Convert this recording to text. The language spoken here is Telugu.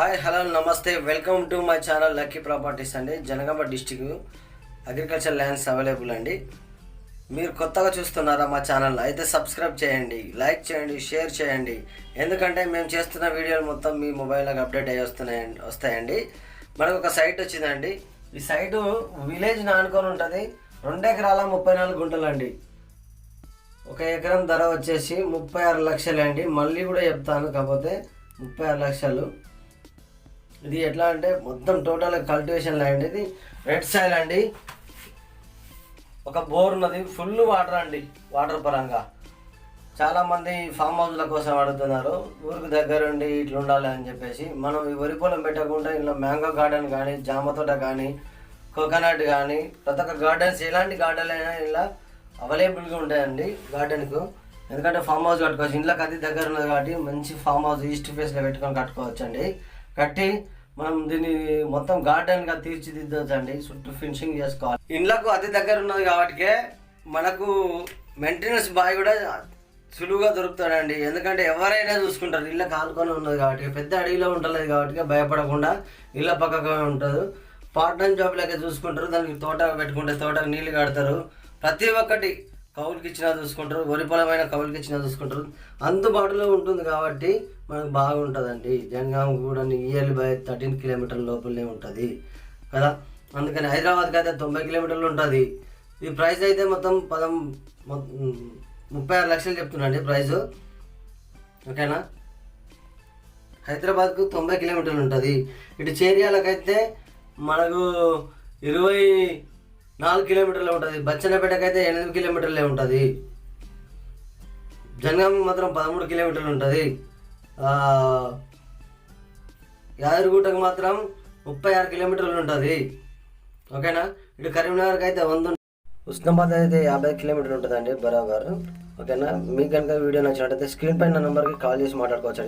హాయ్ హలో నమస్తే. Welcome to my channel lucky properties అండి. Jangaon district agriculture lands available అండి. మీరు కొత్తగా చూస్తున్నారా మా ఛానల్ అయితే సబ్స్క్రైబ్ చేయండి లైక్ చేయండి షేర్ చేయండి. ఎందుకంటే మేము చేస్తున్న వీడియోలు మొత్తం మీ మొబైల్లోకి అప్డేట్ అయ్యి వస్తున్నాయండి వస్తాయండి. మనకు ఒక సైట్ వచ్చిందండి. ఈ సైటు విలేజ్ నానుకొని ఉంటుంది. రెండు ఎకరాల ముప్పై నాలుగు గుంటలు అండి ఒక ఎకరం ధర వచ్చేసి ముప్పై ఆరు లక్షలు అండి మళ్ళీ కూడా చెప్తాను కాకపోతే ముప్పై ఆరు లక్షలు. ఇది ఎట్లా అంటే మొత్తం టోటల్ కల్టివేషన్ ల్యాండ్ ఇది. రెడ్ సాయిల్ అండి. ఒక బోర్ ఉన్నది. ఫుల్ వాటర్ అండి. వాటర్ పరంగా. చాలామంది ఫామ్ హౌస్ల కోసం అడుగుతున్నారు. ఊరికి దగ్గర ఉండి ఇట్లా ఉండాలి అని చెప్పేసి. మనం ఈ వరి పొలం పెట్టకుండా ఇలా మ్యాంగో గార్డెన్ కానీ జామ తోట కానీ కోకోనట్ కానీ ప్రతి ఒక్క గార్డెన్స్ ఎలాంటి గార్డెన్ అయినా ఇలా అవైలబుల్గా ఉంటాయండి గార్డెన్కు ఎందుకంటే ఫామ్ హౌస్ కట్టుకోవచ్చు. ఇంట్లోకి అది దగ్గర ఉన్నది కాబట్టి మంచి ఫామ్ హౌస్ ఈస్ట్ ఫేస్లో పెట్టుకొని కట్టుకోవచ్చు అండి కట్టి మనం దీన్ని మొత్తం గార్డెన్గా తీర్చిదిద్దవచ్చు అండి చుట్టూ ఫినిషింగ్ చేసుకోవాలి. ఇండ్లకు అతి దగ్గర ఉన్నది కాబట్టి మనకు మెయింటెనెన్స్ బాయ్ కూడా సులువుగా దొరుకుతాడండి. ఎందుకంటే ఎవరైనా చూసుకుంటారు ఇళ్ళ కాలుకొని ఉన్నది కాబట్టి పెద్ద అడవిలో ఉండలేదు కాబట్టి భయపడకుండా ఇళ్ళ పక్కగా ఉంటుంది. పార్ట్ టైం జాబ్ లెక్క చూసుకుంటారు దానికి తోట పెట్టుకుంటే తోటకు నీళ్ళు కడతారు. ప్రతి ఒక్కటి కౌలుకి ఇచ్చినా చూసుకుంటారు వరి పొలమైన కౌలుకి ఇచ్చినా చూసుకుంటారు. అందుబాటులో ఉంటుంది కాబట్టి మనకు బాగుంటుందండి. జనగాం కూడా ఇయర్లీ బై థర్టీన్ కిలోమీటర్ల లోపలనే ఉంటుంది. కదా? అందుకని హైదరాబాద్కి అయితే తొంభై కిలోమీటర్లు ఉంటుంది. ఈ ప్రైస్ అయితే మొత్తం పదం ముప్పై ఆరు లక్షలు చెప్తున్నాండి ప్రైస్. ఓకేనా? హైదరాబాద్కు తొంభై కిలోమీటర్లు ఉంటుంది. ఇటు చేరియాలకైతే మనకు ఇరవై నాలుగు కిలోమీటర్లు ఉంటుంది. బచ్చన్నపేటకైతే ఎనిమిది కిలోమీటర్లే ఉంటుంది. జనగామ మాత్రం పదమూడు కిలోమీటర్లు ఉంటుంది. యాదగిరిగుట్టకు మాత్రం ముప్పై ఆరు కిలోమీటర్లు ఉంటుంది. ఓకేనా? ఇటు కరీంనగర్కి అయితే వంద ఉం- ఉస్నాబాద్ అయితే యాభై కిలోమీటర్లు ఉంటుందండి బరాబర్. ఓకేనా? మీకు కనుక వీడియో నచ్చినట్టయితే స్క్రీన్ పైన నెంబర్కి కాల్ చేసి మాట్లాడుకోవచ్చు.